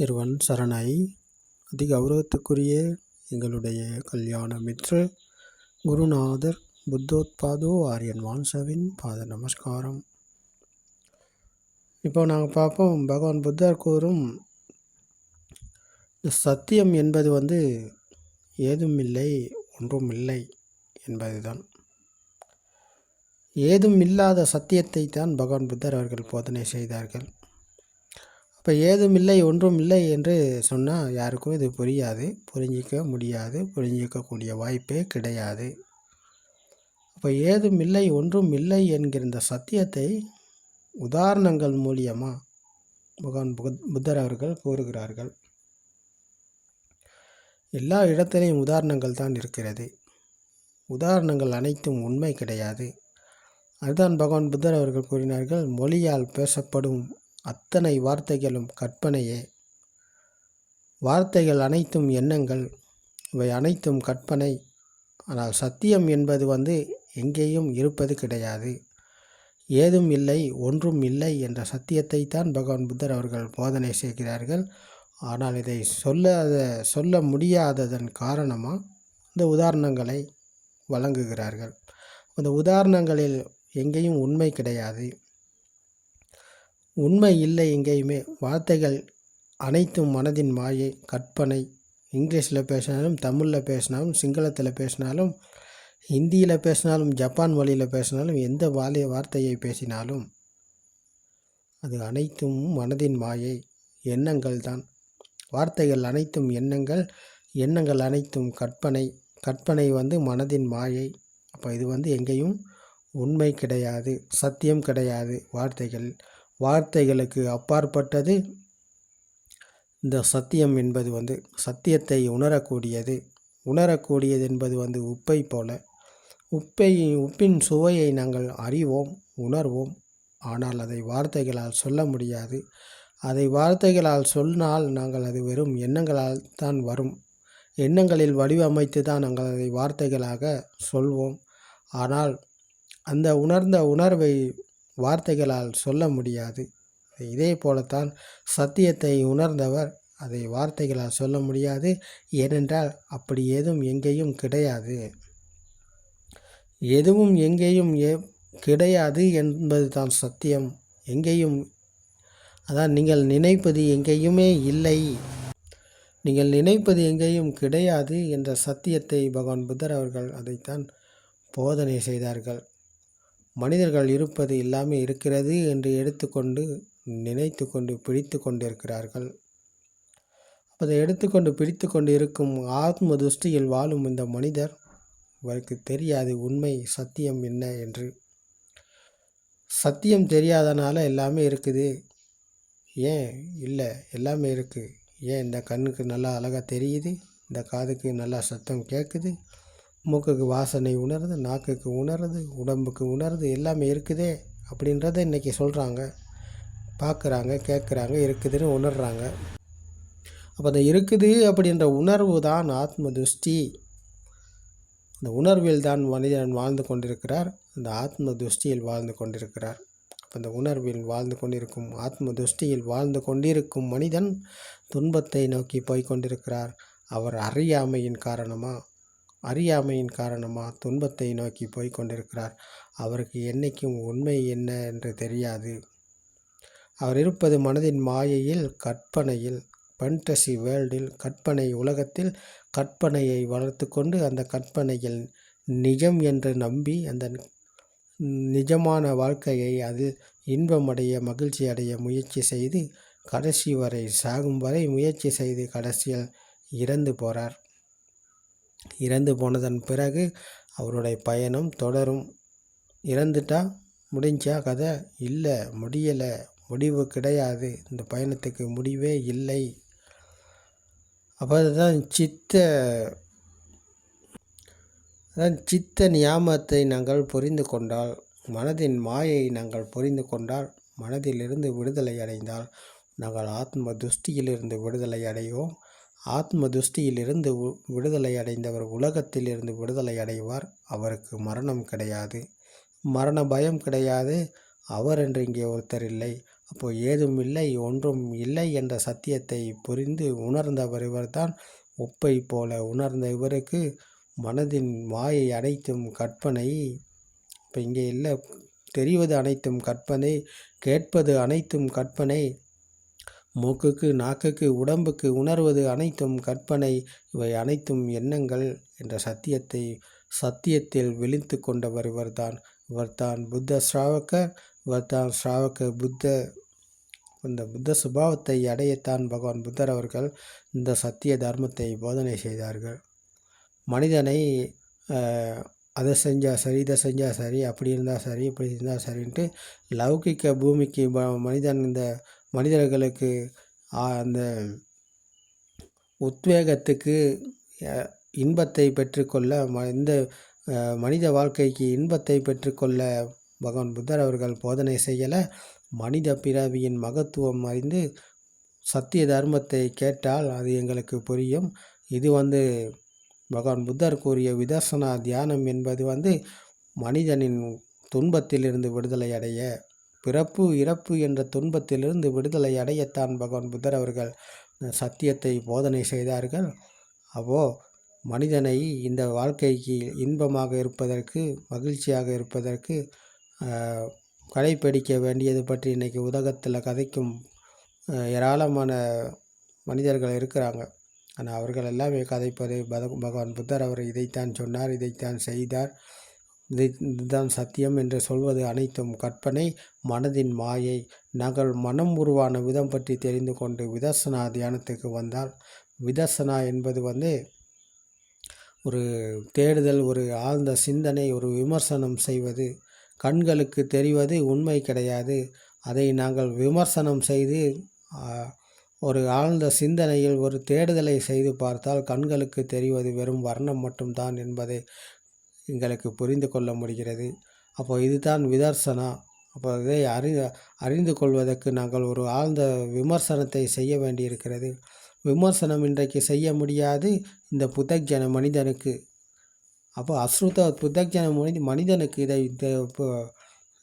திருவன் சரணாய். அதி கௌரவத்துக்குரிய எங்களுடைய கல்யாண மித்ர குருநாதர் புத்தோத்பாதோ ஆரியன் வான்சவின் பாத நமஸ்காரம். இப்போ நாங்கள் பார்ப்போம் பகவான் புத்தர் கூறும் சத்தியம் என்பது வந்து ஏதும் இல்லை ஒன்றும் இல்லை என்பதுதான். ஏதும் இல்லாத சத்தியத்தை தான் பகவான் புத்தர் அவர்கள் போதனை செய்தார்கள். அப்போ ஏதும் இல்லை ஒன்றும் இல்லை என்று சொன்னால் யாருக்கும் இது புரியாது. புரிஞ்சிக்க முடியாது. புரிஞ்சிக்கக்கூடிய வாய்ப்பே கிடையாது. அப்போ ஏதும் இல்லை ஒன்றும் இல்லை என்கிற இந்த சத்தியத்தை உதாரணங்கள் மூலியமாக பகவான் புத் புத்தர் அவர்கள் கூறுகிறார்கள். எல்லா இடத்திலையும் உதாரணங்கள் தான் இருக்கிறது. உதாரணங்கள் அனைத்தும் உண்மை கிடையாது. அதுதான் பகவான் புத்தர் அவர்கள் கூறினார்கள் மொழியால் பேசப்படும் அத்தனை வார்த்தைகளும் கற்பனையே. வார்த்தைகள் அனைத்தும் எண்ணங்கள். இவை அனைத்தும் கற்பனை. ஆனால் சத்தியம் என்பது வந்து எங்கேயும் இருப்பது கிடையாது. ஏதும் இல்லை ஒன்றும் இல்லை என்ற சத்தியத்தை தான் பகவான் புத்தர் அவர்கள் போதனை செய்கிறார்கள். ஆனால் இதை சொல்ல சொல்ல முடியாததன் காரணமாக இந்த உதாரணங்களை வழங்குகிறார்கள். அந்த உதாரணங்களில் எங்கேயும் உண்மை கிடையாது. உண்மை இல்லை எங்கேயுமே. வார்த்தைகள் அனைத்தும் மனதின் மாயை கற்பனை. இங்கிலீஷில் பேசினாலும் தமிழில் பேசினாலும் சிங்களத்தில் பேசினாலும் ஹிந்தியில் பேசினாலும் ஜப்பான் மொழியில் பேசினாலும் எந்த வாலிய வார்த்தையை பேசினாலும் அது அனைத்தும் மனதின் மாயை எண்ணங்கள் தான். வார்த்தைகள் அனைத்தும் எண்ணங்கள் எண்ணங்கள் அனைத்தும் கற்பனை. கற்பனை வந்து மனதின் மாயை. அப்போ இது வந்து எங்கேயும் உண்மை கிடையாது சத்தியம் கிடையாது வார்த்தைகள். வார்த்தைகளுக்கு அப்பாற்பட்டது. இந்த சத்தியம் என்பது வந்து சத்தியத்தை உணரக்கூடியது. உணரக்கூடியது என்பது வந்து உப்பை போல. உப்பை உப்பின் சுவையை நாங்கள் அறிவோம் உணர்வோம். ஆனால் அதை வார்த்தைகளால் சொல்ல முடியாது. அதை வார்த்தைகளால் சொன்னால் நாங்கள் அது வெறும் எண்ணங்களால் தான் வரும். எண்ணங்களில் வடிவமைத்து தான் நாங்கள் அதை வார்த்தைகளாக சொல்வோம். ஆனால் அந்த உணர்ந்த உணர்வை வார்த்தைகளால் சொல்ல முடியாது. இதே போலத்தான் சத்தியத்தை உணர்ந்தவர் அதை வார்த்தைகளால் சொல்ல முடியாது. ஏனென்றால் அப்படி ஏதும் எங்கேயும் கிடையாது. எதுவும் எங்கேயும் ஏ கிடையாது என்பது தான் சத்தியம். எங்கேயும் அதான் நீங்கள் நினைப்பது எங்கேயுமே இல்லை. நீங்கள் நினைப்பது எங்கேயும் கிடையாது என்ற சத்தியத்தை பகவான் புத்தர் அவர்கள் அதைத்தான் போதனை செய்தார்கள். மனிதர்கள் இருப்பது எல்லாமே இருக்கிறது என்று எடுத்துக்கொண்டு நினைத்து கொண்டு பிடித்து கொண்டிருக்கிறார்கள் அதை எடுத்துக்கொண்டு பிடித்து கொண்டு இருக்கும் ஆத்ம துஷ்டியில் வாழும் இந்த மனிதர் இவருக்கு தெரியாது உண்மை சத்தியம் என்ன என்று. சத்தியம் தெரியாதனால எல்லாமே இருக்குது. ஏன்? இல்லை எல்லாமே இருக்குது. ஏன் இந்த கண்ணுக்கு நல்லா அழகாக தெரியுது? இந்த காதுக்கு நல்லா சத்தம் கேட்குது? மூக்குக்கு வாசனை உணருது நாக்குக்கு உணருது உடம்புக்கு உணருது எல்லாமே இருக்குதே அப்படின்றத இன்றைக்கி சொல்கிறாங்க பார்க்குறாங்க கேட்குறாங்க இருக்குதுன்னு உணர்கிறாங்க அப்போ அந்த இருக்குது அப்படின்ற உணர்வு தான் ஆத்ம துஷ்டி அந்த உணர்வில் தான் மனிதன் வாழ்ந்து கொண்டிருக்கிறார். அந்த ஆத்ம துஷ்டியில் வாழ்ந்து கொண்டிருக்கிறார். அப்போ அந்த உணர்வில் வாழ்ந்து கொண்டிருக்கும் ஆத்ம துஷ்டியில் வாழ்ந்து கொண்டிருக்கும் மனிதன் துன்பத்தை நோக்கி போய் கொண்டிருக்கிறார். அவர் அறியாமையின் காரணமாக அறியாமையின் காரணமாக துன்பத்தை நோக்கி போய் கொண்டிருக்கிறார். அவருக்கு என்றைக்கும் உண்மை என்ன என்று தெரியாது. அவர் இருப்பது மனதின் மாயையில் கற்பனையில் பண்டசி வேர்ல்டில் கற்பனை உலகத்தில் கற்பனையை வளர்த்து கொண்டு அந்த கற்பனையில் நிஜம் என்று நம்பி அந்த நிஜமான வாழ்க்கையை அதில் இன்பமடைய மகிழ்ச்சி அடைய முயற்சி செய்து கடைசி வரை சாகும் வரை முயற்சி செய்து கடைசியில் இறந்து போகிறார் இறந்து போனதன் பிறகு அவருடைய பயணம் தொடரும். இறந்துட்டா முடிஞ்சா கதை? இல்லை முடியலை. முடிவு கிடையாது. இந்த பயணத்துக்கு முடிவே இல்லை. அப்போ அதுதான் சித்த அதான் சித்த நியாமத்தை நாங்கள் புரிந்து கொண்டால் மனதின் மாயை நாங்கள் புரிந்து கொண்டால் மனதிலிருந்து விடுதலை அடைந்தால் நாங்கள் ஆத்ம துஷ்டியிலிருந்து விடுதலை அடைவோம். ஆத்ம துஷ்டியிலிருந்து விடுதலை அடைந்தவர் உலகத்திலிருந்து விடுதலை அடைவார் அவருக்கு மரணம் கிடையாது. மரண பயம் கிடையாது. அவர் என்று இங்கே ஒருத்தர் இல்லை. அப்போது ஏதும் இல்லை ஒன்றும் இல்லை என்ற சத்தியத்தை புரிந்து உணர்ந்தவர் இவர்தான். உப்பை போல உணர்ந்த இவருக்கு மனதின் வாயை அனைத்தும் கற்பனை இப்போ இங்கே இல்லை தெரிவது அனைத்தும் கற்பனை கேட்பது அனைத்தும் கற்பனை மூக்குக்கு நாக்குக்கு உடம்புக்கு உணர்வது அனைத்தும் கற்பனை. இவை அனைத்தும் எண்ணங்கள் என்ற சத்தியத்தை சத்தியத்தில் விழித்து கொண்டவர் இவர்தான். இவர்தான் புத்த ஸ்ராவகர் இவர்தான் ஸ்ராவக புத்த இந்த புத்த சுபாவத்தை அடையத்தான் பகவான் புத்தர் அவர்கள் இந்த சத்திய தர்மத்தை போதனை செய்தார்கள். மனிதனை அதை செஞ்சால் சரி இதை செஞ்சால் சரி அப்படி இருந்தால் சரி இப்படி இருந்தால் சரின்ட்டு லௌகிக்க பூமிக்கு ப- மனிதன் இந்த மனிதர்களுக்கு அந்த உத்வேகத்துக்கு இன்பத்தை பெற்றுக்கொள்ள ம இந்த மனித வாழ்க்கைக்கு இன்பத்தை பெற்றுக்கொள்ள பகவான் புத்தர் அவர்கள் போதனை செய்யலை. மனித பிறவியின் மகத்துவம் அறிந்து சத்திய தர்மத்தை கேட்டால் அது எங்களுக்கு புரியும். இது வந்து பகவான் புத்தர் கூறிய விதர்சனா தியானம் என்பது வந்து மனிதனின் துன்பத்திலிருந்து விடுதலை அடைய பிறப்பு இறப்பு என்ற துன்பத்திலிருந்து விடுதலை அடையத்தான் பகவான் புத்தர் அவர்கள் சத்தியத்தை போதனை செய்தார்கள். அப்போ மனிதனை இந்த வாழ்க்கைக்கு இன்பமாக இருப்பதற்கு மகிழ்ச்சியாக இருப்பதற்கு கடைப்பிடிக்க வேண்டியது பற்றி இன்றைக்கி உலகத்தில் கதைக்கும் ஏராளமான மனிதர்கள் இருக்கிறாங்க. ஆனால் அவர்கள் எல்லாமே கதைப்பது. பத- பகவான் புத்தர் அவர் இதைத்தான் சொன்னார் இதைத்தான் செய்தார். இது இதுதான் சத்தியம் என்று சொல்வது அனைத்தும் கற்பனை மனதின் மாயை. நாங்கள் மனம் உருவான விதம் பற்றி தெரிந்து கொண்டு விதர்சனா தியானத்துக்கு வந்தால் விதர்சனா என்பது வந்து ஒரு தேடுதல் ஒரு ஆழ்ந்த சிந்தனை ஒரு விமர்சனம் செய்வது. கண்களுக்கு தெரிவது உண்மை கிடையாது. அதை நாங்கள் விமர்சனம் செய்து ஒரு ஆழ்ந்த சிந்தனையில் ஒரு தேடுதலை செய்து பார்த்தால் கண்களுக்கு தெரிவது வெறும் வர்ணம் மட்டும்தான் என்பதை எங்களுக்கு புரிந்து கொள்ள முடிகிறது. அப்போ இதுதான் விதர்சனா. அப்போ இதை அறி அறிந்து கொள்வதற்கு நாங்கள் ஒரு ஆழ்ந்த விமர்சனத்தை செய்ய வேண்டியிருக்கிறது. விமர்சனம் இன்றைக்கு செய்ய முடியாது. இந்த புத்தஜன மனிதனுக்கு. அப்போ அஸ்ருத புத்தஜன மனித மனிதனுக்கு இதை இப்போ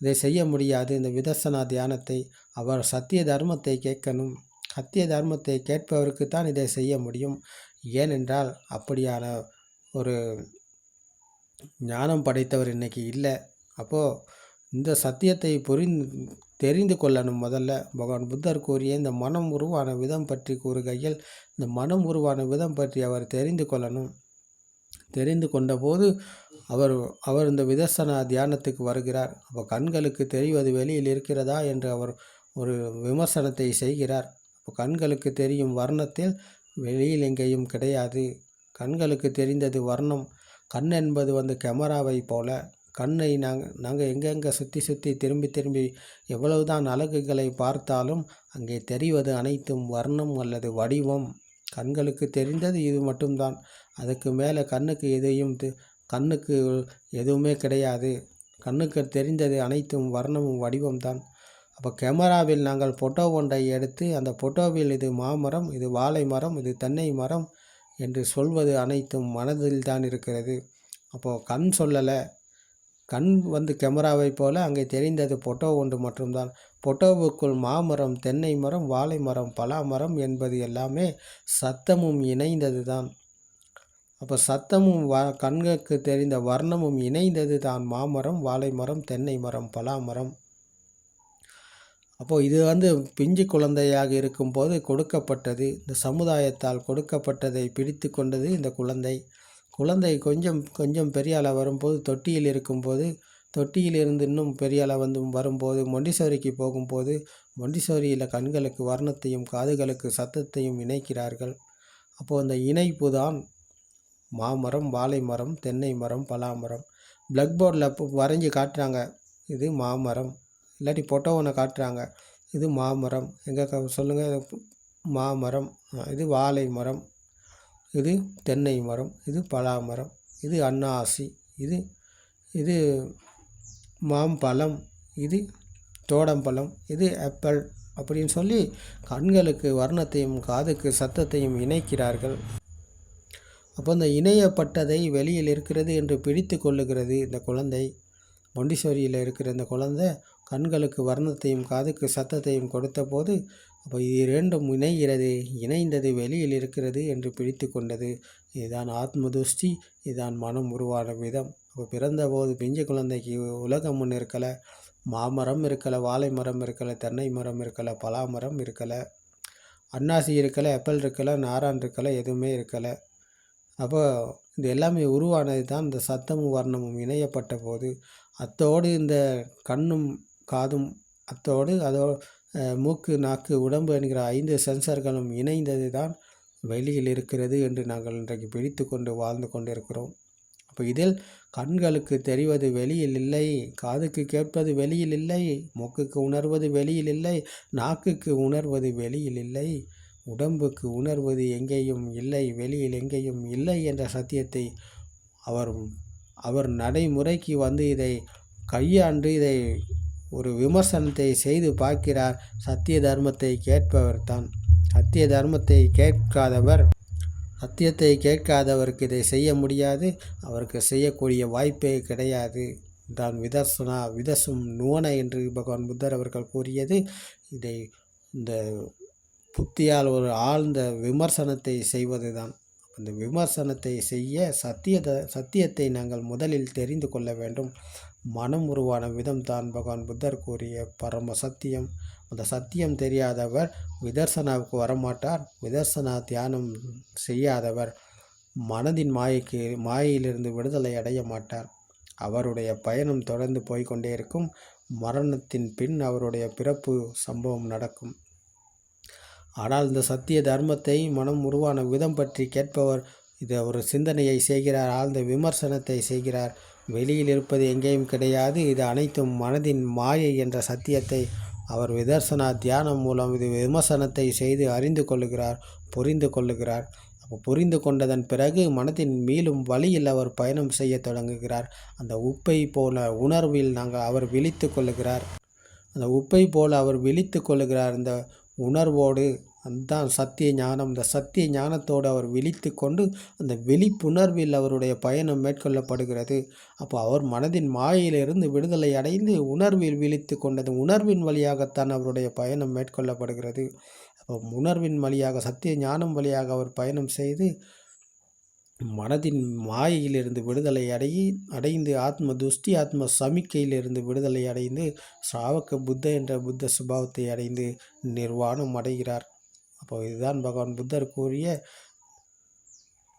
இதை செய்ய முடியாது. இந்த விதர்சனா தியானத்தை அவர் சத்திய தர்மத்தை கேட்கணும். சத்திய தர்மத்தை கேட்பவருக்கு தான் இதை செய்ய முடியும். ஏனென்றால் அப்படியான ஒரு ஞானம் படைத்தவர் இன்னைக்கு இல்லை. அப்போது இந்த சத்தியத்தை புரிந்து தெரிந்து கொள்ளணும் முதல்ல. பகவான் புத்தர் கூறிய இந்த மனம் உருவான விதம் பற்றி கூறுகையில் இந்த மனம் உருவான விதம் பற்றி அவர் தெரிந்து கொள்ளணும். தெரிந்து கொண்டபோது அவர் அவர் இந்த விதர்சனா தியானத்துக்கு வருகிறார். அப்போ கண்களுக்கு தெரிவது வெளியில் இருக்கிறதா என்று அவர் ஒரு விமர்சனத்தை செய்கிறார். கண்களுக்கு தெரியும் வர்ணத்தில் வெளியில் எங்கேயும் கிடையாது. கண்களுக்கு தெரிந்தது வர்ணம். கண் என்பது வந்து கேமராவை போல. கண்ணை நாங்கள் நாங்கள் எங்கெங்கே சுற்றி சுற்றி திரும்பி திரும்பி எவ்வளவுதான் அழகுகளை பார்த்தாலும் அங்கே தெரிவது அனைத்தும் வர்ணம் அல்லது வடிவம். கண்களுக்கு தெரிந்தது இது மட்டும்தான். அதுக்கு மேலே கண்ணுக்கு எதையும் கண்ணுக்கு எதுவுமே கிடையாது. கண்ணுக்கு தெரிந்தது அனைத்தும் வர்ணமும் வடிவம்தான். அப்போ கேமராவில் நாங்கள் ஃபோட்டோ ஒன்றை எடுத்து அந்த ஃபோட்டோவில் இது மாமரம் இது வாழை மரம் இது தென்னை மரம் என்று சொல்வது அனைத்தும் மனதில் தான் இருக்கிறது. அப்போது கண் சொல்லலை. கண் வந்து கேமராவை போல அங்கே தெரிந்தது ஃபோட்டோ ஒன்று மட்டும்தான். ஃபோட்டோவுக்குள் மாமரம் தென்னை மரம் வாழை மரம் பலா மரம் என்பது எல்லாமே சத்தமும் இணைந்தது தான். அப்போ சத்தமும் வ கண்களுக்கு தெரிந்த வர்ணமும் இணைந்தது தான் மாமரம் வாழை மரம் தென்னை மரம் பலா மரம். அப்போது இது வந்து பிஞ்சு குழந்தையாக இருக்கும்போது கொடுக்கப்பட்டது. இந்த சமுதாயத்தால் கொடுக்கப்பட்டதை பிடித்து கொண்டது இந்த குழந்தை. குழந்தை கொஞ்சம் கொஞ்சம் பெரிய அளவு வரும்போது தொட்டியில் இருக்கும்போது தொட்டியில் இருந்து இன்னும் பெரிய அளவு வந்து வரும்போது மொண்டிசோரிக்கு போகும்போது மொண்டிசோரியில் கண்களுக்கு வர்ணத்தையும் காதுகளுக்கு சத்தத்தையும் இணைக்கிறார்கள். அப்போது அந்த இணைப்பு தான் மாமரம் வாழை மரம் தென்னை மரம் பலாமரம் பிளக் பிளாக் போர்டில் வரைஞ்சி காட்டுறாங்க. இது மாமரம். இல்லாட்டி ஃபோட்டோ ஒன்று காட்டுறாங்க. இது மாமரம். எங்கே சொல்லுங்கள் மாமரம். இது வாழை மரம். இது தென்னை மரம். இது பலா மரம். இது அன்னாசி. இது இது மாம்பழம். இது தோடம்பழம். இது ஆப்பிள் அப்படின்னு சொல்லி கண்களுக்கு வர்ணத்தையும் காதுக்கு சத்தத்தையும் இணைக்கிறார்கள். அப்போ இந்த இணையப்பட்டதை வெளியில் இருக்கிறது என்று பிடித்து கொள்ளுகிறது இந்த குழந்தை. மொண்டிசோரியில் இருக்கிற இந்த குழந்தை கண்களுக்கு வர்ணத்தையும் காதுக்கு சத்தத்தையும் கொடுத்தபோது அப்போ இது இரண்டும் இணைகிறது இணைந்தது வெளியில் இருக்கிறது என்று பிடித்து கொண்டது. இதுதான் ஆத்மதுஷ்டி இதுதான் மனம் உருவான விதம். அப்போ பிறந்தபோது பிஞ்சு குழந்தைக்கு உலகம் ஒன்று இருக்கலை மாமரம் இருக்கலை வாழை மரம் இருக்கலை தென்னை மரம் இருக்கலை பலா மரம் இருக்கலை அன்னாசி இருக்கலை ஆப்பிள் இருக்கலை நாரான் இருக்கலை எதுவுமே இருக்கலை. அப்போ இது எல்லாமே உருவானது தான் இந்த சத்தமும் வர்ணமும் இணையப்பட்ட போது அத்தோடு இந்த கண்ணும் காதும் அத்தோடு அதோ மூக்கு நாக்கு உடம்பு என்கிற ஐந்து சென்சர்களும் இணைந்தது தான் வெளியில் இருக்கிறது என்று நாங்கள் இன்றைக்கு பிடித்து கொண்டு வாழ்ந்து கொண்டிருக்கிறோம். அப்போ இதில் கண்களுக்கு தெரிவது வெளியில் இல்லை காதுக்கு கேட்பது வெளியில் இல்லை மூக்குக்கு உணர்வது வெளியில் இல்லை நாக்குக்கு உணர்வது வெளியில் இல்லை உடம்புக்கு உணர்வது எங்கேயும் இல்லை வெளியில் எங்கேயும் இல்லை என்ற சத்தியத்தை அவர் அவர் நடைமுறைக்கு வந்து இதை கையாண்டு இதை ஒரு விமர்சனத்தை செய்து பார்க்கிறார். சத்திய தர்மத்தை கேட்பவர் தான். சத்திய தர்மத்தை கேட்காதவர் சத்தியத்தை கேட்காதவருக்கு இதை செய்ய முடியாது. அவருக்கு செய்யக்கூடிய வாய்ப்பே கிடையாது. தான் விதர்சனா விதசும் நுவன என்று பகவான் புத்தர் அவர்கள் கூறியது. இதை இந்த புத்தியால் ஒரு ஆழ்ந்த விமர்சனத்தை செய்வது தான் அந்த விமர்சனத்தை செய்ய சத்திய சத்தியத்தை நாங்கள் முதலில் தெரிந்து கொள்ள வேண்டும். மனம் உருவான விதம் தான் பகவான் புத்தர் கூறிய பரம சத்தியம். அந்த சத்தியம் தெரியாதவர் விதர்சனாவுக்கு வரமாட்டார். விதர்சனா தியானம் செய்யாதவர் மனதின் மாயைக்கு மாயையிலிருந்து விடுதலை அடைய மாட்டார். அவருடைய பயணம் தொடர்ந்து போய்க்கொண்டே இருக்கும். மரணத்தின் பின் அவருடைய பிறப்பு சம்பவம் நடக்கும். ஆனால் இந்த சத்திய தர்மத்தை மனம் உருவான விதம் பற்றி கேட்பவர் இது ஒரு சிந்தனையை செய்கிறார் ஆழ்ந்த விமர்சனத்தை செய்கிறார். வெளியில் இருப்பது எங்கேயும் கிடையாது. இது அனைத்தும் மனதின் மாயை என்ற சத்தியத்தை அவர் விதர்சனா தியானம் மூலம் இது விமர்சனத்தை செய்து அறிந்து கொள்ளுகிறார் புரிந்து கொள்ளுகிறார். அப்போ புரிந்து கொண்டதன் பிறகு மனதின் மீளும் வழியில் அவர் பயணம் செய்ய தொடங்குகிறார். அந்த உப்பை போல உணர்வில் நாங்கள் அவர் விழித்து கொள்ளுகிறார். அந்த உப்பை போல அவர் விழித்து கொள்ளுகிறார். இந்த உணர்வோடு அதுதான் சத்திய ஞானம். இந்த சத்திய ஞானத்தோடு அவர் விழித்து கொண்டு அந்த விழிப்புணர்வில் அவருடைய பயணம் மேற்கொள்ளப்படுகிறது. அப்போ அவர் மனதின் மாயையிலிருந்து விடுதலை அடைந்து உணர்வில் விழித்து கொண்டது உணர்வின் வழியாகத்தான் அவருடைய பயணம் மேற்கொள்ளப்படுகிறது. அப்போ உணர்வின் வழியாக சத்திய ஞானம் வழியாக அவர் பயணம் செய்து மனதின் மாயையிலிருந்து விடுதலை அடையி அடைந்து ஆத்ம துஷ்டி ஆத்ம சமிக்கையிலிருந்து விடுதலை அடைந்து சாவக்க புத்த என்ற புத்த சுபாவத்தை அடைந்து நிர்வாணம் அடைகிறார். அப்போ இதுதான் பகவான் புத்தர் கூறிய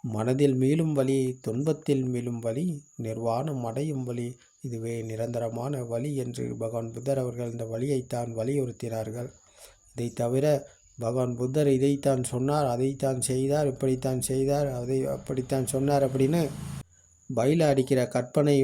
மனதில் மீளும் வழி துன்பத்தில் மீளும் வழி நிர்வாணம் அடையும் வழி இதுவே நிரந்தரமான வழி என்று பகவான் புத்தர் அவர்கள் இந்த வழியைத்தான் வலியுறுத்தினார்கள். இதை தவிர பகவான் புத்தர் இதைத்தான் சொன்னார் அதைத்தான் செய்தார் இப்படித்தான் செய்தார் அதை அப்படித்தான் சொன்னார் அப்படின்னு பயில அடிக்கிற கற்பனை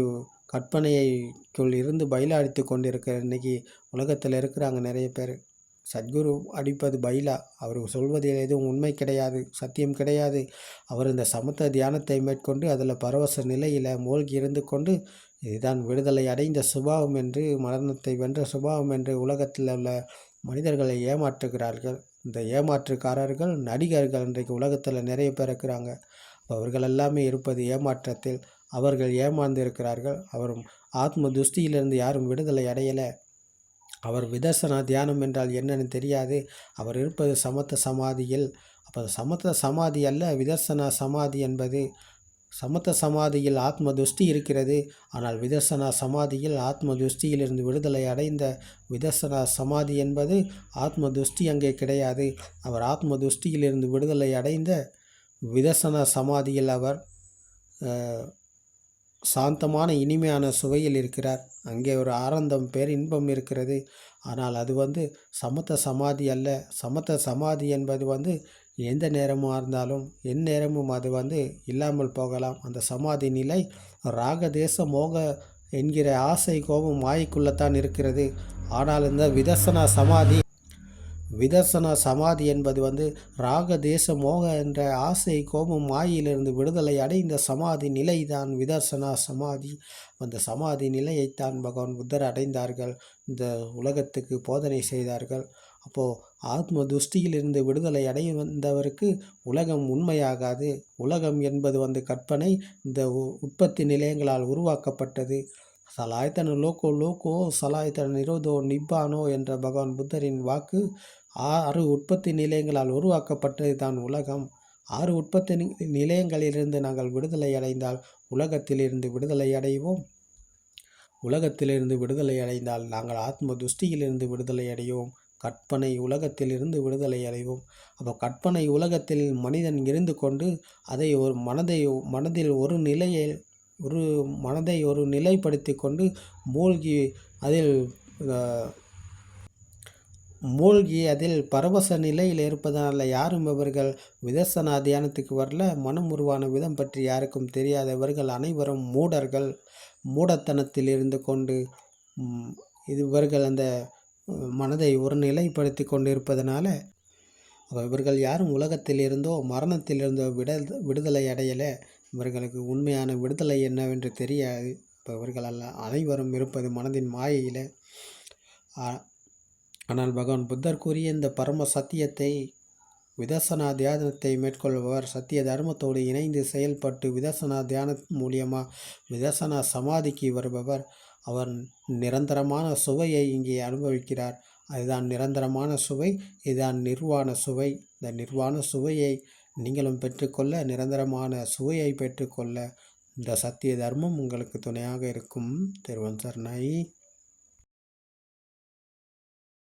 கற்பனைக்குள் இருந்து பயில அடித்து கொண்டிருக்கிற இன்னைக்கு உலகத்தில் இருக்கிறாங்க நிறைய பேர். சத்குரு அடிப்பது பைலா அவர் சொல்வதில் எதுவும் உண்மை கிடையாது சத்தியம் கிடையாது. அவர் இந்த சமத்த தியானத்தை மேற்கொண்டு அதில் பரவச நிலையில் மூழ்கி இருந்து கொண்டு இதுதான் விடுதலை அடைந்த சுபாவம் என்று மரணத்தை வென்ற சுபாவம் என்று உலகத்தில் உள்ள மனிதர்களை ஏமாற்றுகிறார்கள். இந்த ஏமாற்றுக்காரர்கள் நடிகர்கள் இன்றைக்கு உலகத்தில் நிறைய பேர் இருக்கிறாங்க. அவர்கள் எல்லாமே இருப்பது ஏமாற்றத்தில். அவர்கள் ஏமாந்து இருக்கிறார்கள். அவரும் ஆத்ம துஷ்டியிலிருந்து யாரும் விடுதலை அடையலை. அவர் விதர்சனா தியானம் என்றால் என்னன்னு தெரியாது. அவர் இருப்பது சமத்த சமாதியில். அப்போ சமத்த சமாதி அல்ல விதர்சனா சமாதி என்பது. சமத்த சமாதியில் ஆத்ம துஷ்டி இருக்கிறது. ஆனால் விதர்சனா சமாதியில் ஆத்ம துஷ்டியிலிருந்து விடுதலை அடைந்த விதர்சனா சமாதி என்பது ஆத்ம துஷ்டி அங்கே கிடையாது. அவர் ஆத்ம துஷ்டியிலிருந்து விடுதலை அடைந்த விதர்சனா சமாதியில் அவர் சாந்தமான இனிமையான சுவையில் இருக்கிறார். அங்கே ஒரு ஆனந்தம் பேர் இன்பம் இருக்கிறது. ஆனால் அது வந்து சமத்த சமாதி அல்ல. சமத்த சமாதி என்பது வந்து எந்த நேரமாக இருந்தாலும் எந்நேரமும் அது வந்து இல்லாமல் போகலாம். அந்த சமாதி நிலை ராகதேச மோக என்கிற ஆசை கோபம் மாய்க்குள்ளே தான் இருக்கிறது. ஆனால் இந்த விதர்சனா சமாதி விதர்சனா சமாதி என்பது வந்து ராக தேச மோக என்ற ஆசை கோபம் மாயிலிருந்து விடுதலை அடைந்த சமாதி நிலைதான் விதர்சனா சமாதி. அந்த சமாதி நிலையைத்தான் பகவான் புத்தர் அடைந்தார்கள். இந்த உலகத்துக்கு போதனை செய்தார்கள். அப்போது ஆத்ம துஷ்டியிலிருந்து விடுதலை அடைய வந்தவருக்கு உலகம் உண்மையாகாது. உலகம் என்பது வந்து கற்பனை இந்த உற்பத்தி நிலையங்களால் உருவாக்கப்பட்டது. சலாயத்தன லோகோ லோகோ சலாயத்தன நிரோதோ நிப்பானோ என்ற பகவான் புத்தரின் வாக்கு ஆறு உற்பத்தி நிலையங்களால் உருவாக்கப்பட்டது தான் உலகம். ஆறு உற்பத்தி நிலையங்களிலிருந்து நாங்கள் விடுதலை அடைந்தால் உலகத்திலிருந்து விடுதலை அடைவோம். உலகத்திலிருந்து விடுதலை அடைந்தால் நாங்கள் ஆத்ம துஷ்டியிலிருந்து விடுதலை அடைவோம். கற்பனை உலகத்திலிருந்து விடுதலை அடைவோம். அப்போ கற்பனை உலகத்தில் மனிதன் இருந்து கொண்டு அதை ஒரு மனதை மனதில் ஒரு நிலையை ஒரு மனதை ஒரு நிலைப்படுத்தி கொண்டு மூழ்கி அதில் மூழ்கி அதில் பரவச நிலையில் இருப்பதனால் யாரும் இவர்கள் விதர்சனா தியானத்துக்கு வரல. மனம் உருவான விதம் பற்றி யாருக்கும் தெரியாத இவர்கள் அனைவரும் மூடர்கள். மூடத்தனத்தில் இருந்து கொண்டு இது இவர்கள் அந்த மனதை ஒரு நிலைப்படுத்தி கொண்டு இருப்பதனால இவர்கள் யாரும் உலகத்தில் இருந்தோ மரணத்தில் இருந்தோ விட விடுதலை அடையலை. இவர்களுக்கு உண்மையான விடுதலை என்னவென்று தெரியாது. இப்போ இவர்கள் அல்ல அனைவரும் இருப்பது மனதின் மாயையில். ஆனால் பகவான் புத்தர் கூறிய இந்த பரம சத்தியத்தை விதர்சனா தியானத்தை மேற்கொள்பவர் சத்திய தர்மத்தோடு இணைந்து செயல்பட்டு விதர்சனா தியானம் மூலியமாக விதர்சனா சமாதிக்கு வருபவர். அவர் நிரந்தரமான சுவையை இங்கே அனுபவிக்கிறார். அதுதான் நிரந்தரமான சுவை இதுதான் நிர்வாண சுவை. இந்த நிர்வாண சுவையை நீங்களும் பெற்றுக்கொள்ள நிரந்தரமான சுவையை பெற்றுக்கொள்ள இந்த சத்திய தர்மம் உங்களுக்கு துணையாக இருக்கும். திருவன் சரணாயி.